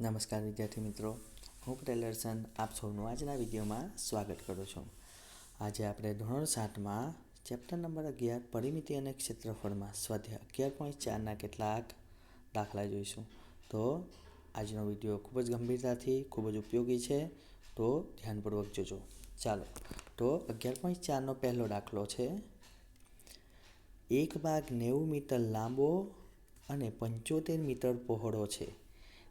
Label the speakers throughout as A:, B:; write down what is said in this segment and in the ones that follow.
A: નમસ્કાર વિદ્યાર્થી મિત્રો. હું ટેલરસન આપ સૌનું આજના વિડીયોમાં સ્વાગત કરું છું. આજે આપણે ધોરણ સાતમાં ચેપ્ટર નંબર અગિયાર, પરિમિતિ અને ક્ષેત્રફળમાં સ્વાધ્યાય અગિયાર પોઈન્ટ ચારના કેટલાક દાખલા જોઈશું. તો આજનો વીડિયો ખૂબ જ ગંભીરતાથી, ખૂબ જ ઉપયોગી છે. તો ધ્યાનપૂર્વક જોજો. ચાલો. તો અગિયાર પોઈન્ટ ચારનો પહેલો દાખલો છે. એક ભાગ નેવું મીટર લાંબો અને પંચોતેર મીટર પહોળો છે.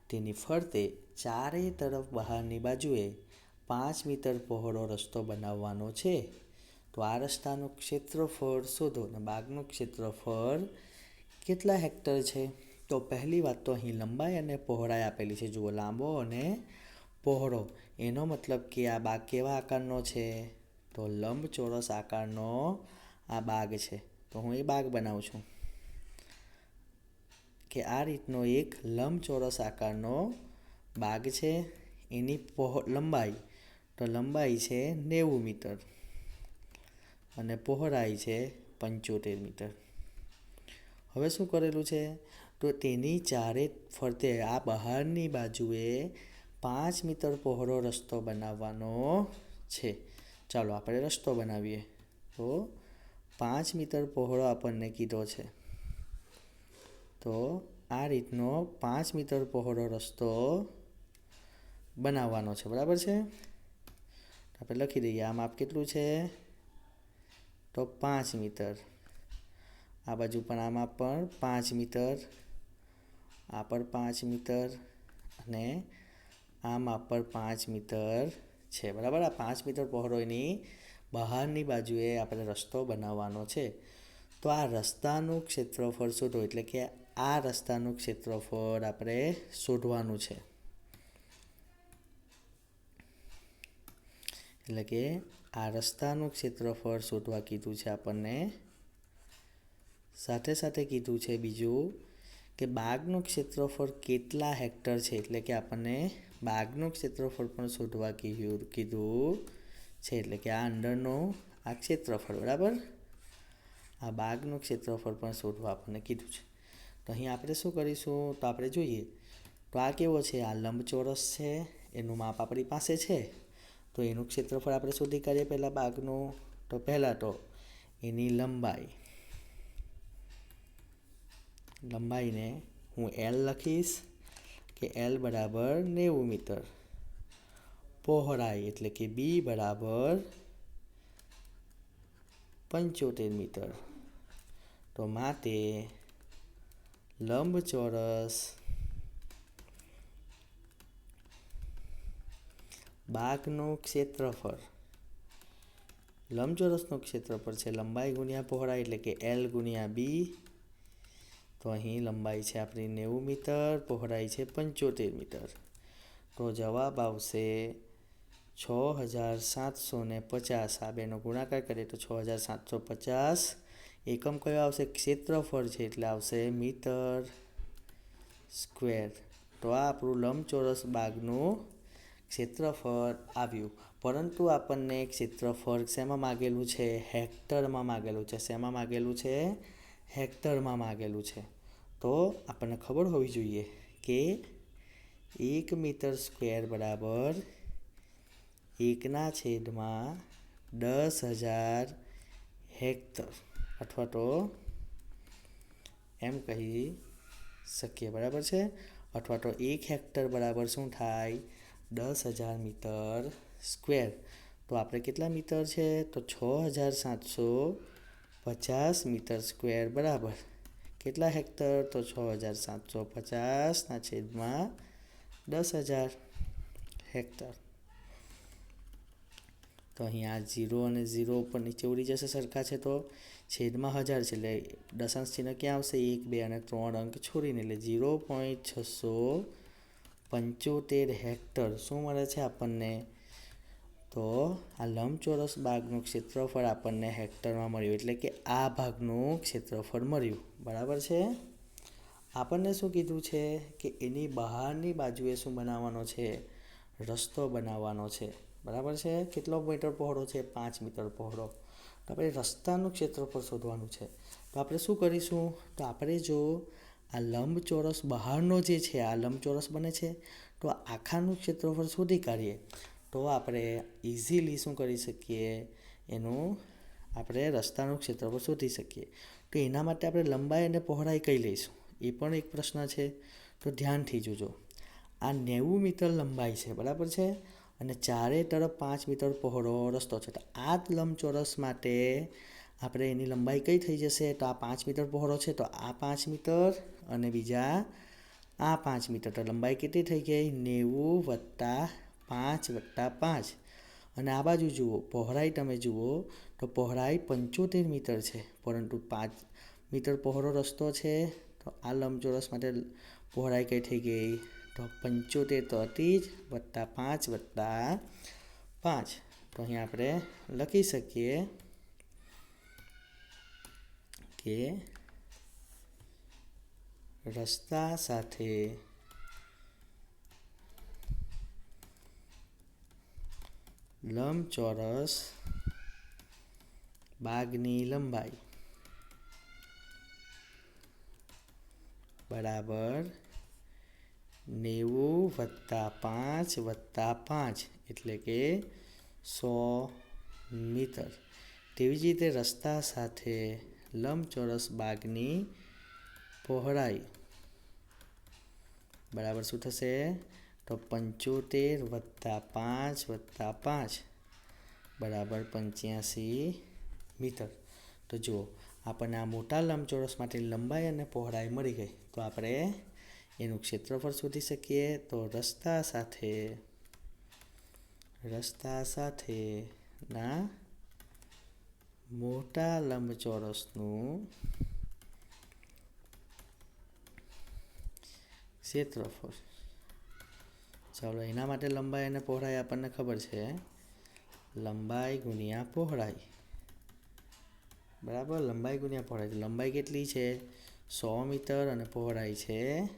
A: તેની ફરતે ચારે તરફ બહારની બાજુએ પાંચ મીટર પહોળો રસ્તો બનાવવાનો છે. તો આ રસ્તાનું ક્ષેત્રફળ શોધો અને બાગનું ક્ષેત્રફળ કેટલા હેક્ટર છે? તો પહેલી વાત તો અહીં લંબાઈ અને પહોળાઈ આપેલી છે. જુઓ, લાંબો અને પહોળો. એનો મતલબ કે આ બાગ કેવા આકારનો છે? તો લંબચોરસ આકારનો આ બાગ છે. તો હું એ બાગ બનાવું છું. કે આ રીતનો એક લંબચોરસ આકારનો બાગ છે. એની પહોળ લંબાઈ, તો લંબાઈ છે નેવું મીટર અને પહોળાઈ છે પંચોતેર મીટર. હવે શું કરેલું છે? તો તેની ચારે ફરતે આ બહારની બાજુએ પાંચ મીટર પહોળો રસ્તો બનાવવાનો છે. ચાલો આપણે રસ્તો બનાવીએ. તો પાંચ મીટર પહોળો આપણને કીધો છે. તો આ રીતનો પાંચ મીટર પહોળો રસ્તો બનાવવાનો છે. બરાબર છે? આપણે લખી દઈએ, આ માપ કેટલું છે? તો પાંચ મીટર. આ બાજુ પણ આ માપ પણ પાંચ મીટર, આ પર પાંચ મીટર અને આ માપ પર પાંચ મીટર છે. બરાબર? આ પાંચ મીટર પહોળો એની બહારની બાજુએ આપણે રસ્તો બનાવવાનો છે. તો આ રસ્તાનું ક્ષેત્રફળ શોધો, એટલે કે આ રસ્તાનું ક્ષેત્રફળ આપણે શોધવાનું છે. એટલે કે આ રસ્તાનું ક્ષેત્રફળ શોધવા કીધું છે આપણને. સાથે સાથે કીધું છે બીજું કે બાગનું ક્ષેત્રફળ કેટલા હેક્ટર છે? એટલે કે આપણને બાગનું ક્ષેત્રફળ પણ શોધવા કીધું કીધું છે. એટલે કે આ અંડરનું આ ક્ષેત્રફળ, બરાબર? આ બાગનું ક્ષેત્રફળ પણ શોધવા આપણને કીધું છે. તો અહીં આપણે શું કરીશું? તો આપણે જોઈએ. તો આ કેવો છે? આ લંબચોરસ છે, એનું માપ આપણી પાસે છે. તો એનું ક્ષેત્રફળ આપણે શોધી કાઢીએ પહેલાં બાગનું. તો પહેલાં તો એની લંબાઈ. લંબાઈને હું એલ લખીશ કે એલ બરાબર નેવું મીટર. પહોળાઈ એટલે કે બી બરાબર પંચોતેર મીટર. તો માટે લંબચોરસ બાગનું ક્ષેત્રફળ લંબચોરસનું ક્ષેત્રફળ છે લંબાઈ ગુણ્યા પહોળાઈ એટલે કે એલ ગુણ્યા બી તો અહીં લંબાઈ છે આપણી નેવું મીટર પહોળાઈ છે પંચોતેર મીટર તો જવાબ આવશે છ હજાર સાતસો ને પચાસ આ બેનો ગુણાકાર કરીએ તો છ હજાર સાતસો પચાસ એકમ કયો આવશે? ક્ષેત્રફળ છે એટલે આવશે મીટર સ્ક્વેર. તો આ આપણું લંબચોરસ બાગનું ક્ષેત્રફળ આવ્યું. પરંતુ આપણને ક્ષેત્રફળ શેમાં માગેલું છે? હેક્ટરમાં માગેલું છે. શેમાં માગેલું છે? હેક્ટરમાં માગેલું છે. તો આપણને ખબર હોવી જોઈએ કે એક મીટર સ્ક્વેર બરાબર એકના છેદમાં દસ હજાર હેક્ટર. અથવા તો એમ કહી શકીએ, બરાબર છે? અથવા તો એક હેક્ટર બરાબર શું થાય? દસ હજાર મીટર સ્ક્વેર. તો આપણે કેટલા મીટર છે? તો છ હજાર સાતસો પચાસ મીટર સ્ક્વેર, બરાબર. કેટલા હેક્ટર? તો છ હજાર સાતસો પચાસના છેદમાં દસ હજાર હેક્ટર. તો અહીંયા ઝીરો અને ઝીરો ઉપર નીચે ઉડી જશે સરખા છે તો છેદમાં હજાર છે, એટલે દશાંશ ચિહ્ન ક્યાં આવશે? એક, બે અને ત્રણ અંક છોડીને, એટલે ઝીરો પોઈન્ટ છસો પંચોતેર હેક્ટર. શું મળે છે આપણને? તો આ લંબચોરસ બાગનું ક્ષેત્રફળ આપણને હેક્ટરમાં મળ્યું, એટલે કે આ ભાગનું ક્ષેત્રફળ મળ્યું. બરાબર છે? આપણને શું કીધું છે કે એની બહારની બાજુએ શું બનાવવાનો છે? રસ્તો બનાવવાનો છે. બરાબર છે? કેટલો મીટર પહોળો છે? પાંચ મીટર પહોળો. તો આપણે રસ્તાનું ક્ષેત્રફળ શોધવાનું છે. તો આપણે શું કરીશું? તો આપણે જો આ લંબચોરસ બહારનો જે છે, આ લંબચોરસ બને છે, તો આખાનું ક્ષેત્રફળ શોધી કાઢીએ. તો આપણે ઇઝીલી શું કરી શકીએ? એનું આપણે રસ્તાનું ક્ષેત્રફળ શોધી શકીએ. તો એના માટે આપણે લંબાઈ અને પહોળાઈ કઈ લઈશું? એ પણ એક પ્રશ્ન છે. તો ધ્યાનથી જોજો. આ નેવું મીટર લંબાઈ છે, બરાબર છે? અને ચારે તરફ પાંચ મીટર પહોળો રસ્તો છે. તો આ લંબચોરસ માટે આપણે એની લંબાઈ કઈ થઈ જશે? તો આ પાંચ મીટર પહોળો છે. તો આ પાંચ મીટર અને બીજા આ પાંચ મીટર. તો લંબાઈ કેટલી થઈ ગઈ? નેવું વત્તા પાંચ વત્તા પાંચ. અને આ બાજુ જુઓ, પહોળાઈ તમે જુઓ, તો પહોળાઈ પંચોતેર મીટર છે. પરંતુ પાંચ મીટર પહોળો રસ્તો છે. તો આ લંબચોરસ માટે પહોળાઈ કઈ થઈ ગઈ? તો પંચોતેર તો હતી જ, વત્તા પાંચ વત્તા પાંચ. તો અહીંયા આપણે લખી શકીએ કે રસ્તા સાથે લંબચોરસ બાગની લંબાઈ બરાબર નેવું વત્તા પાંચ વત્તા પાંચ એટલે કે સો મીટર. તેવી જ રીતે રસ્તા સાથે લંબચોરસ બાગની પહોળાઈ બરાબર શું થશે? તો પંચોતેર વત્તા પાંચ વત્તા પાંચ બરાબર પંચ્યાસી મીટર. તો જુઓ, આપણને આ મોટા લંબચોરસ માટે લંબાઈ અને પહોળાઈ મળી ગઈ. તો આપણે એનું ક્ષેત્રફળ શોધી શકીએ તો રસ્તા સાથે, રસ્તા સાથેના મોટા લંબચોરસનું ક્ષેત્રફળ. ચાલો, એના માટે લંબાઈ અને પહોળાઈ આપણને ખબર છે. લંબાઈ ગુણ્યા પહોળાઈ. બરાબર? લંબાઈ ગુણ્યા પહોળાઈ. લંબાઈ કેટલી છે? સો મીટર અને પહોળાઈ છે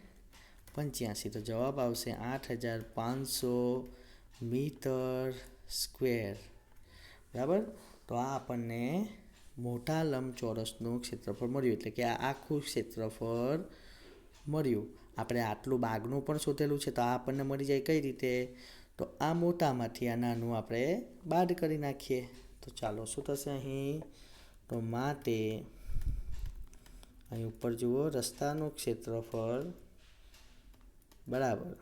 A: પંચ્યાસી તો જવાબ આવશે આઠ હજાર પાંચસો મીટર સ્ક્વેર. બરાબર? તો આ આપણને મોટા લંબચોરસનું ક્ષેત્રફળ મળ્યું, એટલે કે આ આખું ક્ષેત્રફળ મળ્યું. આપણે આટલું બાગનું પણ શોધેલું છે, તો આ આપણને મળી જાય કઈ રીતે? તો આ મોટામાંથી, આ નાનું આપણે બાદ કરી નાખીએ. તો ચાલો, શું થશે અહીં? તો માટે અહીં ઉપર જુઓ, રસ્તાનું ક્ષેત્રફળ બરાબર.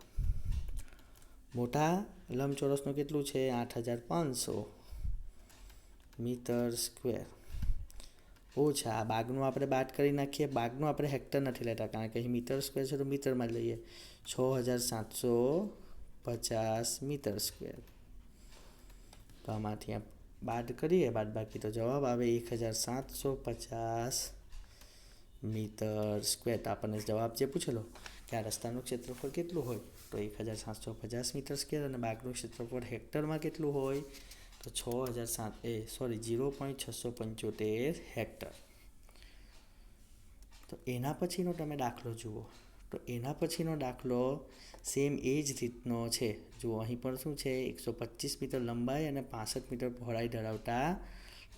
A: મોટા લંબચોરસનું કેટલું છે? આઠ હજાર પાંચસો. Metre square. ઓછા આ બાગનું આપણે બાદ કરી નાખીએ. બાગનું આપણે હેક્ટર નથી લેતા, કારણ કે અહીં મીટર સ્ક્વેર છે તો મીટરમાં લઈએ. છ હજાર સાતસો પચાસ મીટર સ્ક્વેર. તો આમાંથી બાદ કરીએ, બાદ બાકી તો જવાબ આવે એક હજાર સાતસો પચાસ મીટર સ્ક્વેર. આપણને જવાબ જે પૂછેલો કે આ રસ્તાનું ક્ષેત્રફળ કેટલું હોય? તો એક હજાર સાતસો પચાસ મીટર સ્કેર અને બાગનું ક્ષેત્રફળ હેક્ટરમાં કેટલું હોય? તો છ હજાર સાત, એ, સોરી જીરો પોઈન્ટ છસો પંચોતેર હેક્ટર. તો એના પછીનો તમે દાખલો જુઓ. તો એના પછીનો દાખલો સેમ એ જ રીતનો છે. જુઓ, અહીં પણ શું છે? એકસો પચીસ મીટર લંબાઈ અને પાસઠ મીટર પહોળાઈ ધરાવતા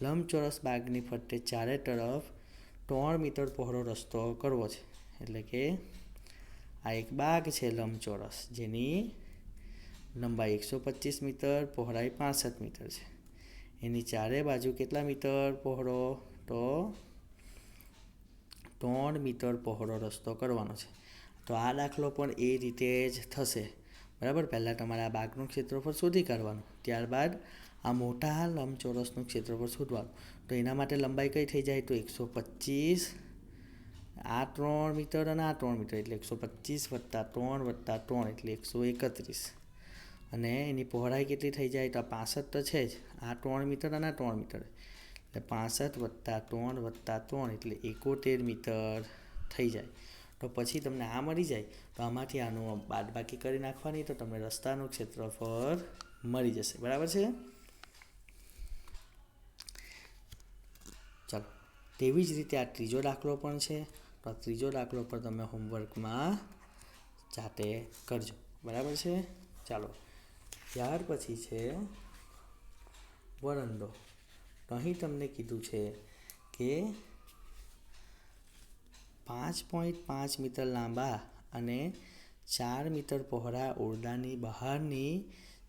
A: લંબચોરસ બાગની ફરતે ચારે તરફ ત્રણ મીટર પહોળો રસ્તો કરવો છે. એટલે કે આ એક બાગ છે લંબચોરસ, જેની લંબાઈ એકસો પચીસ મીટર, પહોળાઈ પાસઠ મીટર છે. એની ચારે બાજુ કેટલા મીટર પહોળો? તો ત્રણ મીટર પહોળો રસ્તો કરવાનો છે. તો આ દાખલો પણ એ રીતે જ થશે. બરાબર? પહેલાં તમારે આ બાગનું ક્ષેત્રફળ શોધી કાઢવાનું. ત્યારબાદ આ મોટા લંબચોરસનું ક્ષેત્રફળ શોધવાનું. તો એના માટે લંબાઈ કઈ થઈ જાય? તો એકસો પચીસ આ ત્રણ મીટર અને આ ત્રણ મીટર એટલે એકસો પચીસ વત્તા ત્રણ વત્તા ત્રણ એટલે એકસો એકત્રીસ. અને એની પહોળાઈ કેટલી થઈ જાય તો આ પાસઠ તો છે જ. આ ત્રણ મીટર અને આ ત્રણ મીટર. એટલે પાસઠ વત્તા ત્રણ વત્તા ત્રણ એટલે એકોતેર મીટર થઈ જાય. તો પછી તમને આ મળી જાય. તો આમાંથી આનું બાદબાકી કરી નાખવાની તો તમને રસ્તાનું ક્ષેત્રફળ મળી જશે. બરાબર છે? ચાલો. તેવી જ રીતે આ ત્રીજો દાખલો પણ છે. ત્રીજો દાખલો પણ તમે હોમવર્કમાં જાતે કરજો. બરાબર છે? ચાલો. ત્યાર પછી છે વરંડો અહીં તમને કીધું છે કે પાંચ પોઈન્ટ પાંચ મીટર લાંબા અને ચાર મીટર પહોળા ઓરડાની બહારની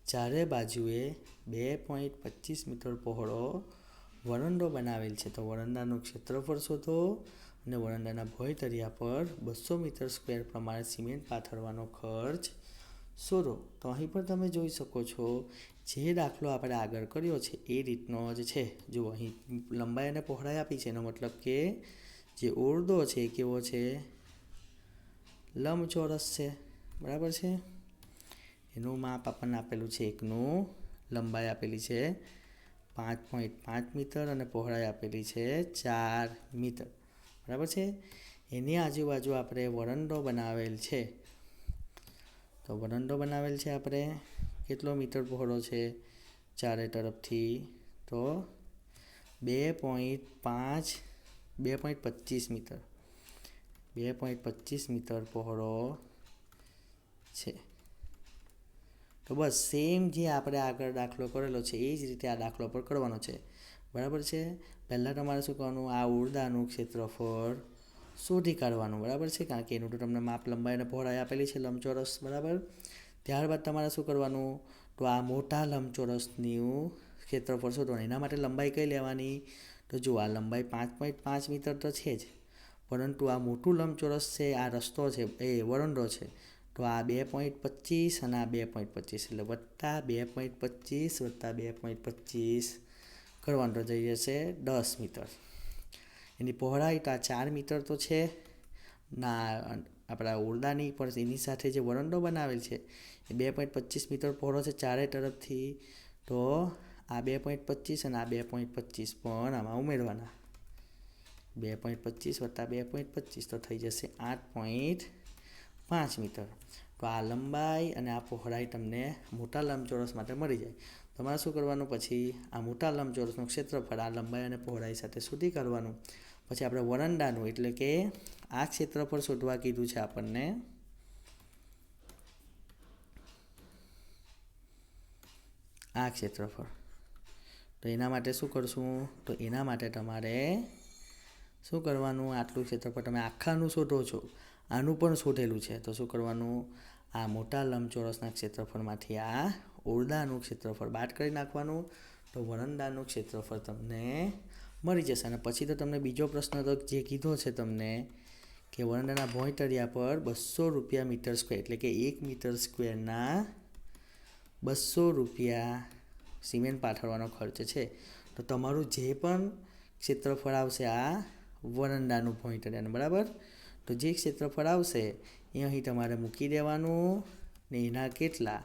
A: ચારે બાજુએ બે પોઈન્ટ પચીસ મીટર પહોળો વરંડો બનાવેલ છે. તો વરંડાનું ક્ષેત્રફળ શોધો. અને વરંડાના તરિયા પર બસો મીટર સ્ક્વેર પ્રમાણે સિમેન્ટ પાથરવાનો ખર્ચ શોધો. તો અહીં પણ તમે જોઈ શકો છો, જે દાખલો આપણે આગળ કર્યો છે એ રીતનો જ છે. જો અહીં લંબાઈ અને પહોળાઈ આપી છે. એનો મતલબ કે જે ઓરડો છે એ કેવો છે? લંબચોરસ છે. બરાબર છે? એનું માપ આપણને આપેલું છે એકનું લંબાઈ આપેલી છે પાંચ પોઈન્ટ પાંચ મીટર અને પહોળાઈ આપેલી છે ચાર મીટર. બરાબર છે? એની આજુબાજુ આપણે વરંડો બનાવેલ છે. તો વરંડો બનાવેલ છે આપણે. કેટલો મીટર પહોળો છે? ચારે તરફથી. તો બે પોઈન્ટ પાંચ, બે પોઈન્ટ પચીસ મીટર. બે પોઈન્ટ પચીસ મીટર પહોળો છે. તો બસ સેમ જે આપણે આગળ દાખલો કરેલો છે, એ જ રીતે આ દાખલો પર કરવાનો છે. બરાબર છે? પહેલાં તમારે શું કરવાનું? આ ઉર્દાનું ક્ષેત્રફળ શોધી કાઢવાનું, બરાબર છે? કારણ કે એનું તો તમને માપ લંબાઈ અને પહોળાઈ આપેલી છે લંબચોરસ, બરાબર? ત્યારબાદ તમારે શું કરવાનું? તો આ મોટા લંબચોરસનું ક્ષેત્રફળ શોધવાનું. એના માટે લંબાઈ કઈ લેવાની? તો જો આ લંબાઈ પાંચ પોઈન્ટ પાંચ મીટર તો છે જ. પરંતુ આ મોટું લંબચોરસ છે, આ રસ્તો છે, એ વરંડો છે. તો આ બે પોઈન્ટ પચીસ અને આ બે પોઈન્ટ પચીસ. એટલે વત્તા બે પોઈન્ટ પચીસ વત્તા બે પોઈન્ટ પચીસ કરવાનું તો છે દસ મીટર. એની પહોળાઈ તો આ ચાર મીટર તો છે. ના, આપણા ઓરડાની પણ એની સાથે જે વરંડો બનાવેલ છે, એ બે પોઈન્ટ પચીસ મીટર પહોળો છે ચારે તરફથી. તો આ બે પોઈન્ટ પચીસ અને આ બે પોઈન્ટ પચીસ પણ આમાં ઉમેરવાના. બે પોઈન્ટ પચીસ વત્તા બે પોઈન્ટ પચીસ તો થઈ જશે આઠ પોઈન્ટ પાંચ મીટર. તો આ લંબાઈ અને આ પહોળાઈ તમને મોટા લંબચોરસ માટે મળી જાય. તમારે શું કરવાનું? પછી આ મોટા લંબચોરસનું ક્ષેત્રફળ આ લંબાઈ અને પહોળાઈ સાથે શોધી કરવાનું પછી આપણે વરંડાનું એટલે કે આ ક્ષેત્રફળ શોધવા કીધું છે આપણને. આ ક્ષેત્રફળ. તો એના માટે શું કરશું? તો એના માટે તમારે શું કરવાનું? આટલું ક્ષેત્રફળ તમે આખાનું શોધો છો. આનું પણ શોધેલું છે. તો શું કરવાનું? આ મોટા લંબચોરસના ક્ષેત્રફળમાંથી આ ઓરડાનું ક્ષેત્રફળ બાદ કરી નાખવાનું, તો વરંડાનું ક્ષેત્રફળ તમને મળી જશે. અને પછી તો તમને બીજો પ્રશ્ન તો જે કીધો છે તમને કે વરંડાના ભોંયતળિયા પર બસો રૂપિયા મીટર સ્ક્વેર એટલે કે એક મીટર સ્ક્વેરના બસો રૂપિયા સિમેન્ટ પાથરવાનો ખર્ચ છે. તો તમારું જે પણ ક્ષેત્રફળ આવશે આ વરંડાનું ભોંયતળિયાનું, બરાબર? તો જે ક્ષેત્રફળ આવશે એ અહીં તમારે મૂકી દેવાનું. ને એના કેટલા?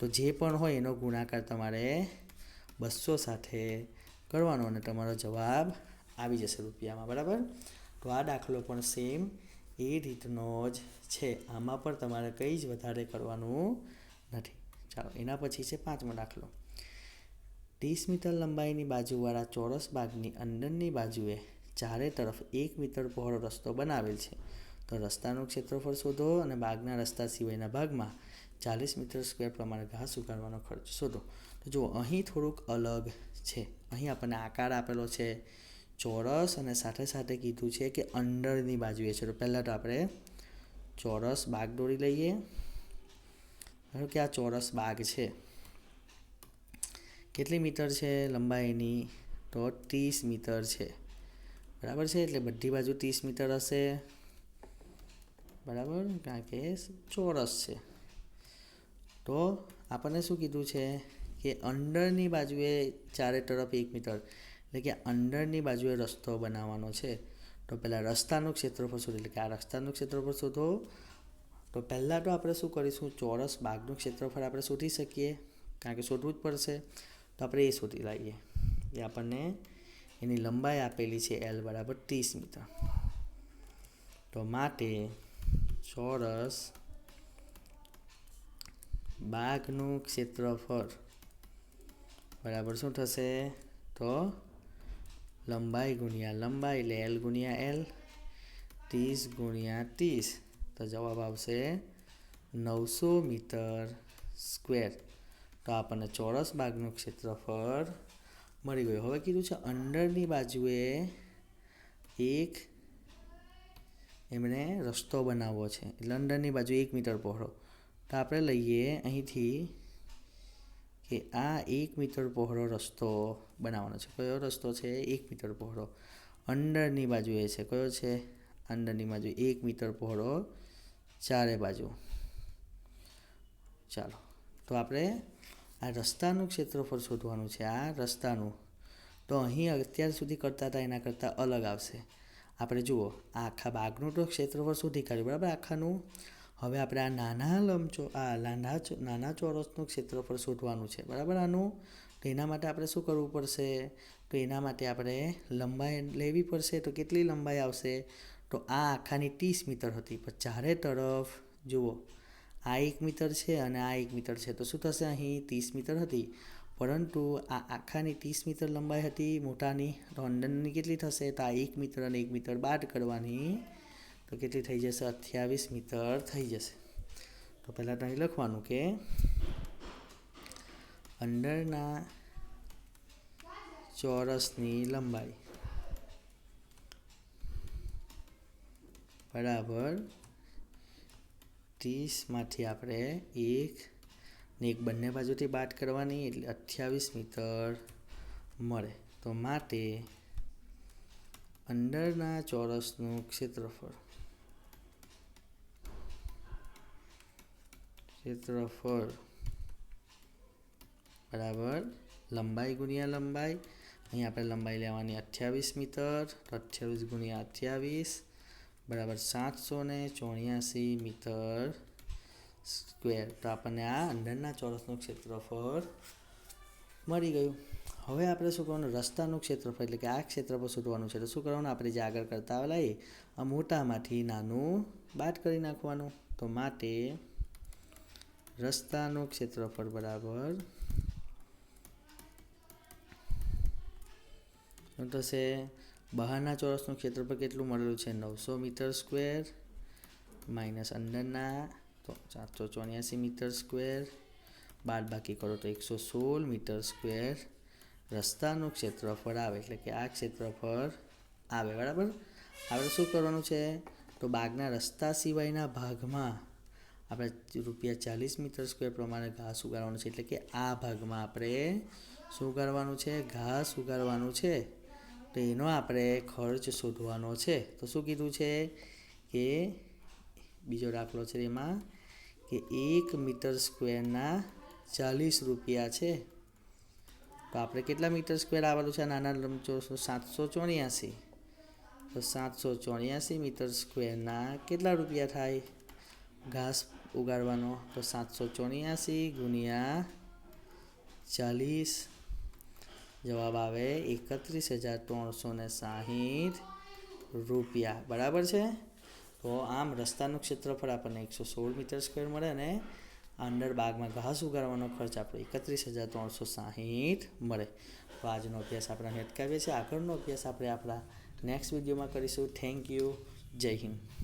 A: તો જે પણ હોય એનો ગુણાકાર તમારે બસો સાથે કરવાનો અને તમારો જવાબ આવી જશે રૂપિયામાં, બરાબર? તો આ દાખલો પણ સેમ એ રીતનો જ છે. આમાં પણ તમારે કંઈ જ વધારે કરવાનું નથી. ચાલો, એના પછી છે પાંચમો દાખલો. ત્રીસ મીટર લંબાઈની બાજુવાળા ચોરસ બાગની અંદરની બાજુએ ચારે તરફ એક મીટર પહોળો રસ્તો બનાવેલ છે. તો રસ્તાનું ક્ષેત્રફળ શોધો અને બાગના રસ્તા સિવાયના ભાગમાં ચાલીસ મીટર સ્ક્વેર પ્રમાણે ઘાસ ઉગાડવાનો ખર્ચ શોધો. તો જુઓ, અહીં થોડુંક અલગ છે. અહીં આપણને આકાર આપેલો છે, ચોરસ અને સાથે સાથે કીધું છે કે અંડરની બાજુએ છે. તો પહેલાં તો આપણે ચોરસ બાગ દોરી લઈએ. ધારો કે આ ચોરસ બાગ છે. કેટલી મીટર છે લંબાઈની? તો ત્રીસ મીટર છે. બરાબર છે? એટલે બધી બાજુ ત્રીસ મીટર હશે. બરાબર? કારણ કે ચોરસ છે. તો આપણને શું કીધું છે કે અંડરની બાજુએ ચારે તરફ એક મીટર, એટલે કે અંડરની બાજુએ રસ્તો બનાવવાનો છે. તો પહેલાં રસ્તાનું ક્ષેત્રફળ શોધો, એટલે કે આ રસ્તાનું ક્ષેત્રફળ શોધો. તો પહેલાં તો આપણે શું કરીશું, ચોરસ બાગનું ક્ષેત્રફળ આપણે શોધી શકીએ, કારણ કે શોધવું જ પડશે. તો આપણે એ શોધી લઈએ. એ આપણને એની લંબાઈ આપેલી છે એલ બરાબર ત્રીસ મીટર. તો માટે ચોરસ બાગનું ક્ષેત્રફળ. બરાબર શું થશે? તો લંબાઈ ગુણ્યા લંબાઈ એટલે એલ ગુણ્યા એલ ત્રીસ ગુણ્યા ત્રીસ. તો જવાબ આવશે નવસો મીટર સ્ક્વેર. તો આપણને ચોરસ બાગનું ક્ષેત્રફળ મળી ગયું. હવે કીધું છે અંડરની બાજુએ એક એમણે રસ્તો બનાવવો છે. એટલે અંદરની બાજુ એક મીટર પહોળો. તો આપણે લઈએ અહીંથી કે આ એક મીટર પહોળો રસ્તો બનાવવાનો છે. કયો રસ્તો છે? એક મીટર પહોળો. અંદરની બાજુ એ છે. કયો છે? અંદરની બાજુ. એક મીટર પહોળો ચારે બાજુ. ચાલો. તો આપણે આ રસ્તાનું ક્ષેત્રફળ શોધવાનું છે. આ રસ્તાનું. તો અહીં અત્યાર સુધી કરતા હતા, એના કરતાં અલગ આવશે. આપણે જુઓ, આ આખા બાગનું તો ક્ષેત્રફળ શોધી કાઢ્યું. બરાબર? આખાનું હવે આપણે આ નાના લંબચો, આ લાંડા નાના ચોરસનું ક્ષેત્રફળ શોધવાનું છે, બરાબર? આનું તો એના માટે આપણે શું કરવું પડશે? તો એના માટે આપણે લંબાઈ લેવી પડશે. તો કેટલી લંબાઈ આવશે? તો આ આખાની ત્રીસ મીટર હતી. પણ ચારે તરફ, જુઓ, આ એક મીટર છે અને આ એક મીટર છે. તો શું થશે અહીં? ત્રીસ મીટર હતી. પરંતુ આ આખાની ત્રીસ મીટર લંબાઈ હતી. મોટાની તો કેટલી થશે? તો આ એક મીટર અને એક મીટર બાદ કરવાની તો કેટલી થઈ જશે? અઠ્યાવીસ મીટર થઈ જશે. તો પહેલાં તો અહીં લખવાનું કે અંદરના ચોરસની લંબાઈ બરાબર ત્રીસમાંથી આપણે એક ને એક બંને બાજુથી બાદ કરવાની એટલે અઠ્યાવીસ મીટર મળે. તો માટે અંદરના ચોરસનું ક્ષેત્રફળ ક્ષેત્રફળ બરાબર લંબાઈ ગુણ્યા લંબાઈ અહીં આપણે લંબાઈ લેવાની અઠ્યાવીસ મીટર અઠ્યાવીસ ગુણ્યા અઠ્યાવીસ બરાબર સાતસો ને ચોર્યાસી મીટર સ્ક્વેર તો આપણને આ અંદરના ચોરસનું ક્ષેત્રફળ મળી ગયું હવે આપણે શું કરવાનું? રસ્તાનું ક્ષેત્રફળ, એટલે કે આ ક્ષેત્રફળ શોધવાનું છે. તો શું કરવાનું? આપણે જે આગળ કરતા આવેલા એ આ મોટામાંથી નાનું બાદ કરી નાખવાનું. તો માટે રસ્તાનું ક્ષેત્રફળ બરાબર. શું થશે બહારના ચોરસનું ક્ષેત્રફળ કેટલું મળેલું છે? નવસો મીટર સ્ક્વેર માઇનસ અંદરના સાતસો ચોર્યાસી મીટર સ્ક્વેર. બાદ બાકી કરો તો એકસો સોળ મીટર સ્ક્વેર. રસ્તાનું ક્ષેત્રફળ આવે, એટલે કે આ ક્ષેત્રફળ આવે, બરાબર? આપણે શું કરવાનું છે? તો બાગના રસ્તા સિવાયના ભાગમાં આપણે રૂપિયા ચાલીસ મીટર સ્ક્વેર પ્રમાણે ઘાસ ઉગાડવાનું છે. એટલે કે આ ભાગમાં આપણે શું ઉગાડવાનું છે? ઘાસ ઉગાડવાનું છે. તો એનો આપણે ખર્ચ શોધવાનો છે. તો શું કીધું છે કે બીજો દાખલો છે એમાં કે એક મીટર સ્ક્વેરના ચાલીસ રૂપિયા છે. તો આપણે કેટલા મીટર સ્ક્વેર આવેલું છે? નાના લંબચોરસ સાતસો ચોર્યાસી. તો સાતસો ચોર્યાસી મીટર સ્ક્વેરના કેટલા રૂપિયા થાય? ઘાસ ઉગાડવાનો. તો સાતસો ચોર્યાસી ગુણ્યા ચાલીસ. જવાબ આવે એકત્રીસ હજાર ત્રણસો ને સાહીઠ રૂપિયા. બરાબર છે? તો આમ રસ્તાનું ક્ષેત્રફળ આપણને એકસો સોળ મીટર સ્ક્વેર મળે અને અંડર બાગમાં ઘાસ ઉગાડવાનો ખર્ચ આપણો એકત્રીસ હજાર ત્રણસો સાહીઠ મળે. તો આજનો અભ્યાસ આપણે અટકાવીએ છીએ. આગળનો અભ્યાસ આપણે આપણા નેક્સ્ટ વિડીયોમાં કરીશું. Thank you. જય હિન્દ.